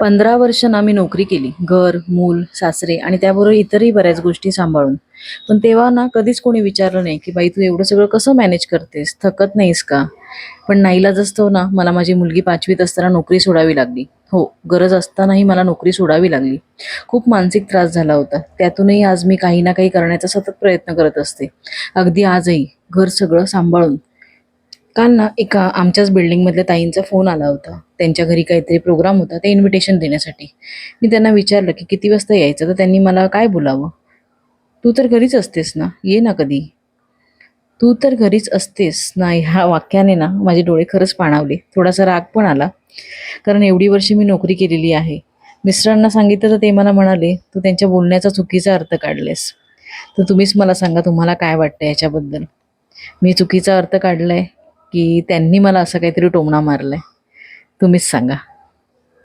पंधरा वर्ष ना मी नोकरी केली. घर मूल सासरे आणि त्याबरोबर इतरही बऱ्याच गोष्टी सांभाळून. पण तेव्हा ना कधीच कोणी विचारलं नाही की बाई तू एवढं सगळं कसं मॅनेज करतेस? थकत नाहीस का? पण नाईलाज असतो ना मला माझी मुलगी पाचवीत असताना नोकरी सोडावी लागली. हो गरज असतानाही मला नोकरी सोडावी लागली. खूप मानसिक त्रास झाला होता. त्यातूनही आज मी काही ना काही करण्याचा सतत प्रयत्न करत असते. अगदी आजही घर सगळं सांभाळून काल ना एका आमच्याच बिल्डिंगमधल्या ताईंचा फोन आला होता. त्यांच्या घरी काहीतरी प्रोग्राम होता ते इन्व्हिटेशन देण्यासाठी. मी त्यांना विचारलं की किती वाजता यायचं? तर त्यांनी मला काय बोलावं? तू तर घरीच असतेस ना? ये ना कधी. तू तर घरीच असतेस ना? ह्या वाक्याने ना माझे डोळे खरंच पाणावले. थोडासा राग पण आला कारण एवढी वर्षी मी नोकरी केलेली आहे. मिस्टरांना सांगितलं तर ते मला म्हणाले तू त्यांच्या बोलण्याचा चुकीचा अर्थ काढलेस. तर तुम्हीच मला सांगा तुम्हाला काय वाटतं याच्याबद्दल. मी चुकीचा अर्थ काढलाय? की त्यांनी मला असं काहीतरी टोमणा मारलाय. तुम्हीच सांगा.